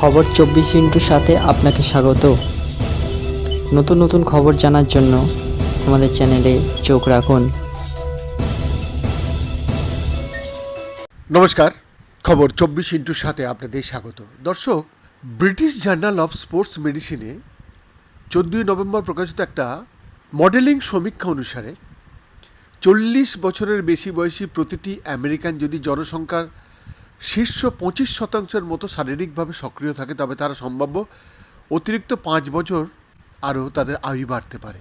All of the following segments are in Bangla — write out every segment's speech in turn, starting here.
খবর চব্বিশ ইন্টুর সাথে আপনাকে স্বাগত। নতুন নতুন খবর জানার জন্য আমাদের চ্যানেলে চোখ রাখুন। নমস্কার, খবর চব্বিশ ইন্টুর সাথে আপনাদের স্বাগত। দর্শক, ব্রিটিশ জার্নাল অফ স্পোর্টস মেডিসিনে চোদ্দই নভেম্বর প্রকাশিত একটা মডেলিং সমীক্ষা অনুসারে চল্লিশ বছরের বেশি বয়সী প্রতিটি আমেরিকান যদি জনসংখ্যার শীর্ষ পঁচিশ শতাংশের মতো শারীরিকভাবে সক্রিয় থাকে, তবে তারা সম্ভাব্য অতিরিক্ত পাঁচ বছর আরও তাদের আয়ু বাড়তে পারে।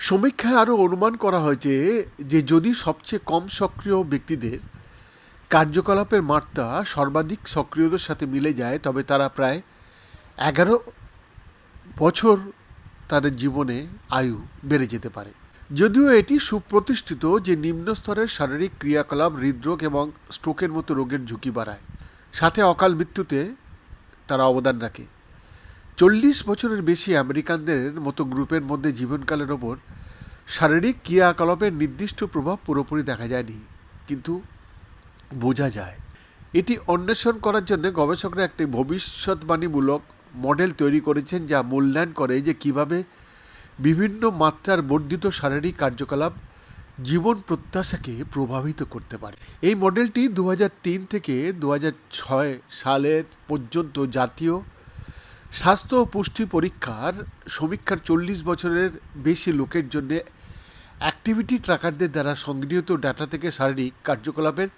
সমীক্ষায় আরও অনুমান করা হয়েছে যে যদি সবচেয়ে কম সক্রিয় ব্যক্তিদের কার্যকলাপের মাত্রা সর্বাধিক সক্রিয়দের সাথে মিলে যায়, তবে তারা প্রায় এগারো বছর তাদের জীবনে আয়ু বেড়ে যেতে পারে। যদিও এটি সুপ্রতিষ্ঠিত যে নিম্ন স্তরের শারীরিক ক্রিয়াকলাপ, হৃদরোগ এবং স্ট্রোকের মতো রোগের ঝুঁকি বাড়ায়। সাথে অকাল মৃত্যুতে তারা অবদান রাখে। চল্লিশ বছরের বেশি আমেরিকানদের মতো গ্রুপের মধ্যে জীবনকালের ওপর শারীরিক ক্রিয়াকলাপের নির্দিষ্ট প্রভাব পুরোপুরি দেখা যায়নি, কিন্তু বোঝা যায়। এটি অন্বেষণ করার জন্য গবেষকরা একটি ভবিষ্যৎবাণীমূলক মডেল তৈরি করেছেন যা মূল্যায়ন করে যে কীভাবে বিভিন্ন মাত্রার বর্ধিত শারীরিক কার্যকলাপ জীবন প্রত্যাশাকে প্রভাবিত করতে পারে। এই মডেলটি দু হাজার তিন থেকে দু হাজার ছয় সালের পর্যন্ত জাতীয় স্বাস্থ্য ও পুষ্টি পরীক্ষার সমীক্ষার চল্লিশ বছরের বেশি লোকের জন্য অ্যাক্টিভিটি ট্র্যাকারদের দ্বারা সংগৃহীত ডাটা থেকে শারীরিক কার্যকলাপের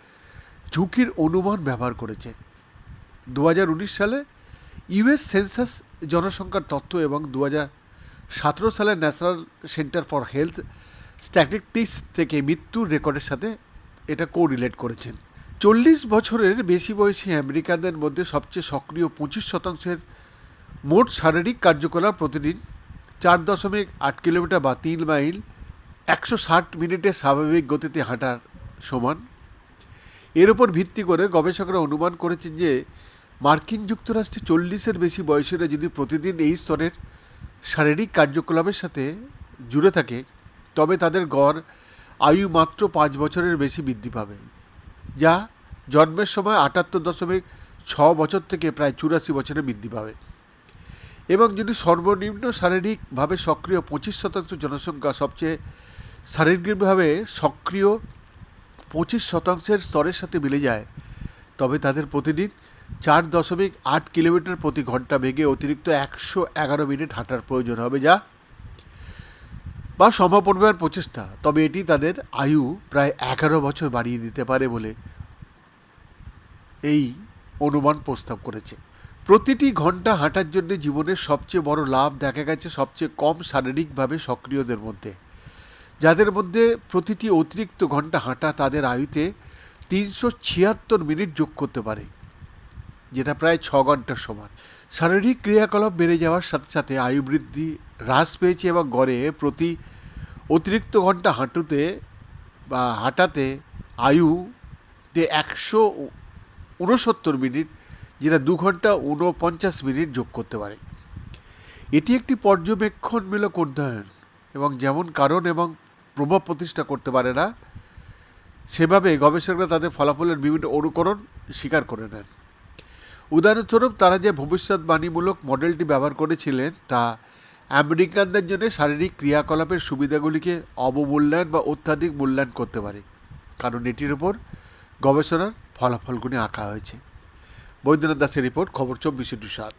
ঝুঁকির অনুমান ব্যবহার করেছে। দু হাজার উনিশ সালে ইউএস সেন্সাস জনসংখ্যার তথ্য এবং দু হাজার সতেরো সালের National Center for Health Statistics থেকে মৃত্যুর রেকর্ডের সাথে এটা কোরিলেট করেছেন। চল্লিশ বছরের বেশি বয়সী আমেরিকানদের মধ্যে সবচেয়ে সক্রিয় পঁচিশ শতাংশের মোট শারীরিক কার্যকলাপ প্রতিদিন চার দশমিক আট কিলোমিটার বা তিন মাইল একশো ষাট মিনিটে স্বাভাবিক গতিতে হাঁটার সমান। এর উপর ভিত্তি করে গবেষকরা অনুমান করেছেন যে মার্কিন যুক্তরাষ্ট্রে চল্লিশের বেশি বয়সীরা যদি প্রতিদিন এই স্তরের শারীরিক কার্যকলাপের সাথে জুড়ে থাকে, তবে তাদের গড় আয়ু মাত্র পাঁচ বছরের বেশি বৃদ্ধি পাবে, যা জন্মের সময় আটাত্তর দশমিক ছ বছর থেকে প্রায় চুরাশি বছরে বৃদ্ধি পাবে। এবং যদি সর্বনিম্ন শারীরিকভাবে সক্রিয় পঁচিশ শতাংশ জনসংখ্যা সবচেয়ে শারীরিকভাবে সক্রিয় পঁচিশ শতাংশের স্তরের সাথে মিলে যায়, তবে তাদের প্রতিদিন চার দশমিক আট কিলোমিটার প্রতি ঘণ্টা বেগে অতিরিক্ত একশো এগারো মিনিট হাঁটার প্রয়োজন হবে যা বা সম্ভব পরিমাণ প্রচেষ্টা। তবে এটি তাদের আয়ু প্রায় এগারো বছর বাড়িয়ে দিতে পারে বলে এই অনুমান প্রস্তাব করেছে। প্রতিটি ঘণ্টা হাঁটার জন্য জীবনের সবচেয়ে বড় লাভ দেখা গেছে সবচেয়ে কম শারীরিকভাবে সক্রিয়দের মধ্যে। যাদের মধ্যে প্রতিটি অতিরিক্ত ঘণ্টা হাঁটা তাদের আয়ুতে তিনশো ছিয়াত্তর মিনিট যোগ করতে পারে। যেটা প্রায় ছ ঘণ্টার সমান। শারীরিক ক্রিয়াকলাপ বেড়ে যাওয়ার সাথে সাথে আয়ু বৃদ্ধি হ্রাস পেয়েছে এবং গড়ে প্রতি অতিরিক্ত ঘণ্টা হাঁটুতে বা হাঁটাতে আয়ুতে একশো উনসত্তর মিনিট, যেটা দু ঘণ্টা ঊনপঞ্চাশ মিনিট যোগ করতে পারে। এটি একটি পর্যবেক্ষণমূলক অধ্যয়ন এবং যেমন কারণ এবং প্রভাব প্রতিষ্ঠা করতে পারে না, সেভাবে গবেষকরা তাদের ফলাফলের বিভিন্ন অনুকরণ স্বীকার করে নেন। উদাহরণস্বরূপ, তারা যে ভবিষ্যৎবাণীমূলক মডেলটি ব্যবহার করেছিলেন, তা আমেরিকানদের জন্য শারীরিক ক্রিয়াকলাপের সুবিধাগুলিকে অবমূল্যায়ন বা অত্যাধিক মূল্যায়ন করতে পারে। কারণ এটির উপর গবেষণার ফলাফলগুলি আঁকা হয়েছে। বৈদ্যনাথ দাসের রিপোর্ট, খবর চব্বিশে টু সাত।